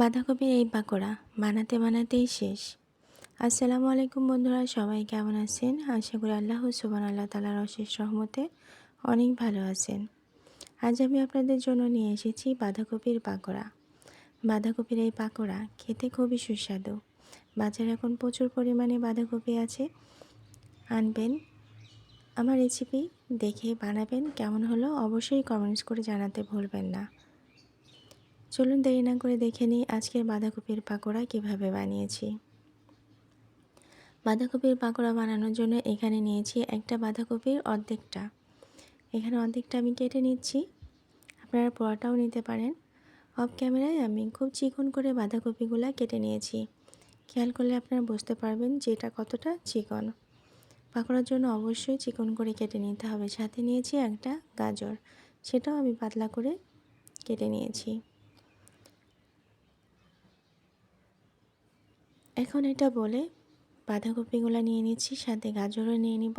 বাঁধাকপির এই পাকোড়া বানাতে বানাতেই শেষ। আসসালামু আলাইকুম বন্ধুরা, সবাই কেমন আছেন? আশা করি আল্লাহ সুবান আল্লাহ তালার অশেষ রহমতে অনেক ভালো আছেন। আজ আমি আপনাদের জন্য নিয়ে এসেছি বাঁধাকপির পাকোড়া। বাঁধাকপির এই পাকোড়া খেতে খুবই সুস্বাদু। বাজারে এখন প্রচুর পরিমাণে বাঁধাকপি আছে। আনবেন, আমার রেসিপি দেখে বানাবেন, কেমন হলো অবশ্যই কমেন্টস করে জানাতে ভুলবেন না। চলুন দেরি না করে দেখে নিই আজকের বাঁধাকপির পাকোড়া কীভাবে বানিয়েছি। বাঁধাকপির পাকোড়া বানানোর জন্য এখানে নিয়েছি একটা বাঁধাকপির অর্ধেকটা। এখানে অর্ধেকটা আমি কেটে নিচ্ছি। আপনারা পোড়াটাও নিতে পারেন। অফ ক্যামেরায় আমি খুব চিকন করে বাঁধাকপিগুলো কেটে নিয়েছি। খেয়াল করলে আপনারা বুঝতে পারবেন যে এটা কতটা চিকন। পাকোড়ার জন্য অবশ্যই চিকন করে কেটে নিতে হবে। সাথে নিয়েছি একটা গাজর। সেটাও আমি পাতলা করে কেটে নিয়েছি। এখন এটা বলে বাঁধাকপিগুলো নিয়ে নিচ্ছি, সাথে গাজরও নিয়ে নিব।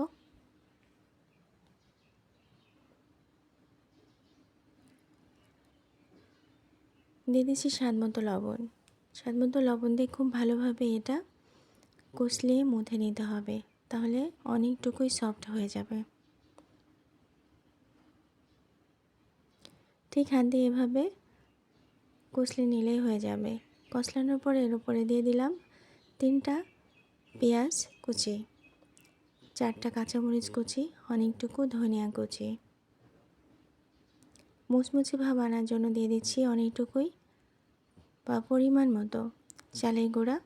দিয়ে দিচ্ছি স্বাদ মতো লবণ। স্বাদ মতো লবণ দিয়ে খুব ভালোভাবে এটা কষলিয়ে মুথে নিতে হবে, তাহলে অনেকটুকুই সফট হয়ে যাবে। ঠিক হাত দিয়ে এভাবে কষলে নিলেই হয়ে যাবে। কষলানোর পরে এর উপরে দিয়ে দিলাম তিনটা পেঁয়াজ কুচি, চারটা কাঁচামরিচ কুচি, অনেকটুকু ধনিয়া কুচি। মুচমুচি ভাব আনার জন্য দিয়ে দিচ্ছি অনেকটুকুই বা পরিমাণ মতো। চালের গুঁড়া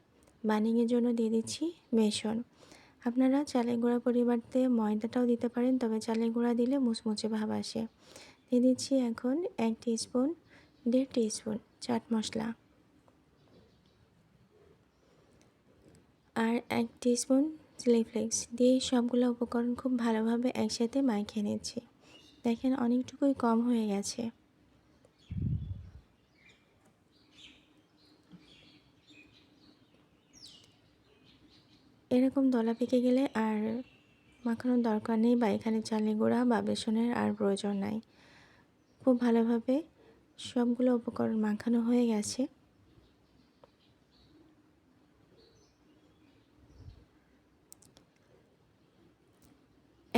বানিংয়ের জন্য দিয়ে দিচ্ছি বেসন। আপনারা চালের গুঁড়া পরিবর্তে ময়দাটাও দিতে পারেন, তবে চালের গুঁড়া দিলে মুচমুচে ভাব আসে। দিয়ে দিচ্ছি এখন এক স্পুন দেড় স্পুন চাট মশলা। আর এক টিস্পুন চিলি ফ্লেক্স দিয়ে সবগুলো উপকরণ খুব ভালোভাবে একসাথে মাখিয়ে নিচ্ছি। দেখেন অনেকটুকুই কম হয়ে গেছে। এরকম দলা পেকে গেলে আর মাখানোর দরকার নেই বা এখানে চালের গুঁড়া বা বেসনের আর প্রয়োজন নাই। খুব ভালোভাবে সবগুলো উপকরণ মাখানো হয়ে গেছে।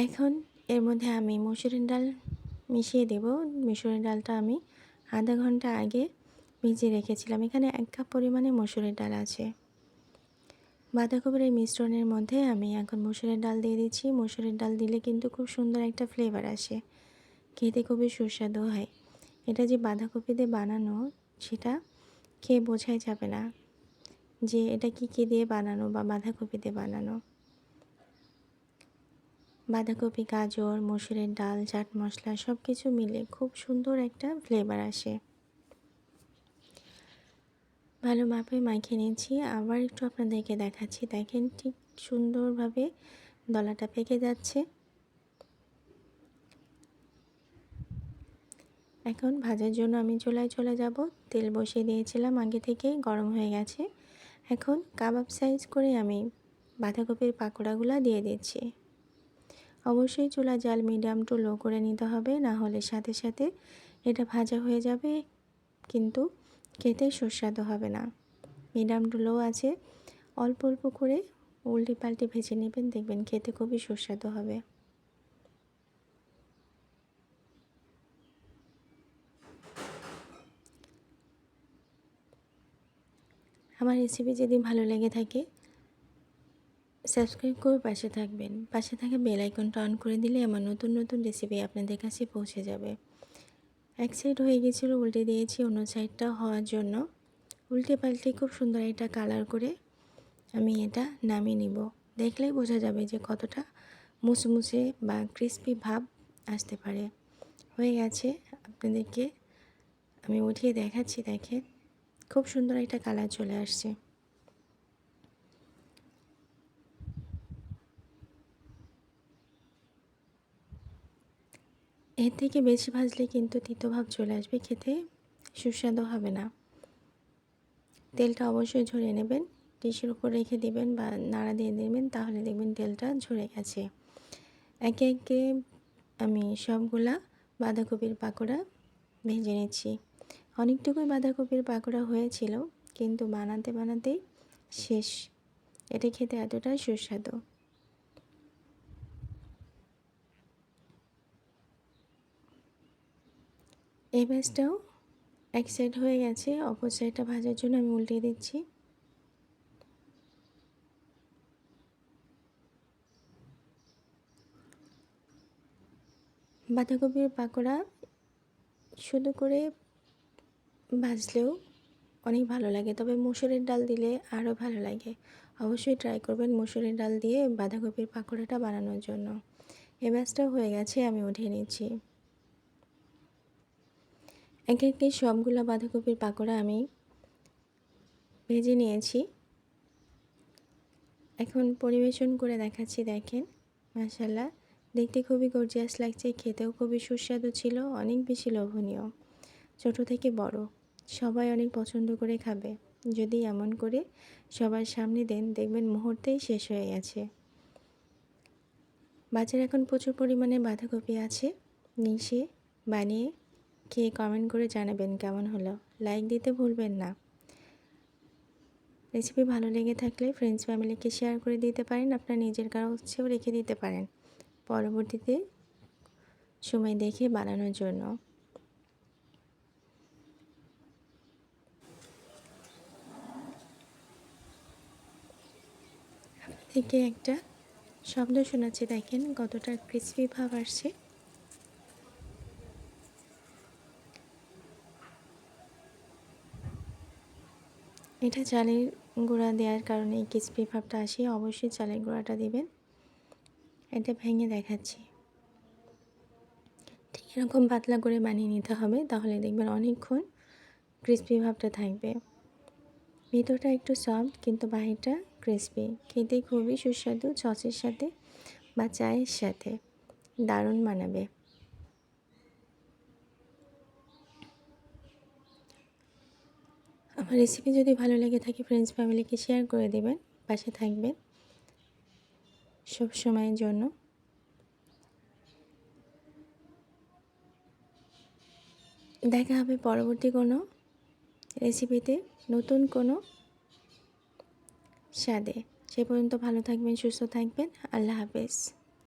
এখন এর মধ্যে আমি মুসুরির ডাল মিশিয়ে দেব। মুসুরির ডালটা আমি আধা ঘণ্টা আগে ভিজিয়ে রেখেছিলাম। এখানে এক কাপ পরিমাণে মসুরের ডাল আছে। বাঁধাকপির এই মিশ্রণের মধ্যে আমি এখন মসুরের ডাল দিয়ে দিচ্ছি। মসুরের ডাল দিলে কিন্তু খুব সুন্দর একটা ফ্লেভার আসে। খেতে খুবই সুস্বাদু হয়। এটা যে বাঁধাকপি দিয়ে বানানো, সেটা খেয়ে বোঝাই যাবে না যে এটা কি কী দিয়ে বানানো বা বাঁধাকপি দিয়ে বানানো। বাঁধাকপি, গাজর, মসুরের ডাল, চাট মশলা সব কিছু মিলে খুব সুন্দর একটা ফ্লেভার আসে। ভালো মাপে মাখিয়ে নিয়েছি। আবার একটু আপনাদেরকে দেখাচ্ছি। দেখেন ঠিক সুন্দরভাবে দলাটা পেকে যাচ্ছে। এখন ভাজার জন্য আমি চুলায় চলে যাব। তেল বসিয়ে দিয়েছিলাম আগে থেকেই গরম হয়ে গেছে। এখন কাবাব সাইজ করে আমি বাঁধাকপির পাকোড়াগুলো দিয়ে দিচ্ছি। অবশ্যই চুলা জাল মিডিয়াম টু লো করে নিতে হবে, না হলে সাথে সাথে এটা ভাজা হয়ে যাবে, কিন্তু খেতে সুস্বাদু হবে না। মিডিয়াম টু লো আছে, অল্প অল্প করে উল্টে পাল্টে ভেজে নেবেন, দেখবেন খেতে খুবই সুস্বাদু হবে। আমার রেসিপি যদি ভালো লেগে থাকে সাবস্ক্রাইব করে পাশে থাকবেন। পাশে থাকা বেল আইকনটা অন করে দিলে আমার নতুন নতুন রেসিপি আপনাদের কাছে পৌঁছে যাবে। এক সাইড হয়ে গেছিল, উল্টে দিয়েছি অন্য সাইডটা হওয়ার জন্য। উল্টে পাল্টে খুব সুন্দর এটা কালার করে আমি এটা নামিয়ে নিব। দেখলেই বোঝা যাবে যে কতটা মুসমুসে বা ক্রিস্পি ভাব আসতে পারে। হয়ে গেছে, আপনাদেরকে আমি উঠিয়ে দেখাচ্ছি দেখে খুব সুন্দর একটা কালার চলে আসছে। এর থেকে বেশি ভাজলে কিন্তু তিতভাব চলে আসবে, খেতে সুস্বাদু হবে না। তেলটা অবশ্যই ঝরিয়ে নেবেন ডিশের উপর রেখে দিবেন বা নাড়া দিয়ে দেবেন, তাহলে দেখবেন তেলটা ঝরে গেছে। একে একে আমি সবগুলা বাঁধাকপির পাকোড়া ভেজে নিচ্ছি। অনেকটুকুই বাঁধাকপির পাকোড়া হয়েছিল, কিন্তু বানাতে বানাতেই শেষ। এটা খেতে এতটাই সুস্বাদু। এই ব্যাচটাও এক সাইড হয়ে গেছে, অপর সাইডটা ভাজার জন্য আমি উল্টে দিচ্ছি। বাঁধাকপির পাকোড়া শুধু করে ভাজলেও অনেক ভালো লাগে, তবে মুসুরের ডাল দিলে আরও ভালো লাগে। অবশ্যই ট্রাই করবেন মুসুরের ডাল দিয়ে বাঁধাকপির পাকোড়াটা বানানোর জন্য। এ ব্যাচটাও হয়ে গেছে, আমি উঠিয়ে নিচ্ছি। এক একটি সবগুলো বাঁধাকপির পাকোড়া আমি ভেজে নিয়েছি। এখন পরিবেশন করে দেখাচ্ছি, দেখেন। মাসাল্লাহ দেখতে খুবই গর্জিয়াস লাগছে, খেতেও খুবই সুস্বাদু ছিল, অনেক বেশি লোভনীয়, ছোট থেকে বড়। সবাই অনেক পছন্দ করে খাবে, যদি এমন করে সবার সামনে দেন, দেখবেন মুহূর্তেই শেষ হয়ে গেছে। বাজারে এখন প্রচুর পরিমাণে বাঁধাকপি আছে নিশে বানিয়ে খেয়ে কমেন্ট করে জানাবেন কেমন হলো? লাইক দিতে ভুলবেন না। রেসিপি ভালো লেগে থাকলে ফ্রেন্ডস ফ্যামিলিকে শেয়ার করে দিতে পারেন, আপনার নিজের কারও কাছেও রেখে দিতে পারেন। পরবর্তীতে সময় দেখে বানানোর জন্য। থেকে একটা শব্দ শোনাচ্ছে, দেখেন কতটা ক্রিসপি ভাব আসছে। এটা চালের গুঁড়া দেওয়ার কারণে ক্রিসপি ভাবটা আসে, অবশ্যই চালের গুঁড়াটা দিবেন। এটা ভেঙে দেখাচ্ছি। ঠিক এরকম পাতলা করে বানিয়ে নিতে হবে, তাহলে দেখবেন অনেকক্ষণ ক্রিসপি ভাবটা থাকবে। ভিতরটা একটু সফট, কিন্তু বাহিরটা ক্রিসপি। খেতে খুবই সুস্বাদু, সসের সাথে বা চায়ের সাথে। দারুণ মানাবে আমার রেসিপি যদি ভালো লেগে থাকে ফ্রেন্ডস ফ্যামিলিকে শেয়ার করে দেবেন, পাশে থাকবেন। সব সময়ের জন্য। দেখা হবে পরবর্তী কোনো রেসিপিতে নতুন কোনো স্বাদে। সে পর্যন্ত ভালো থাকবেন, সুস্থ থাকবেন। আল্লাহ হাফেজ।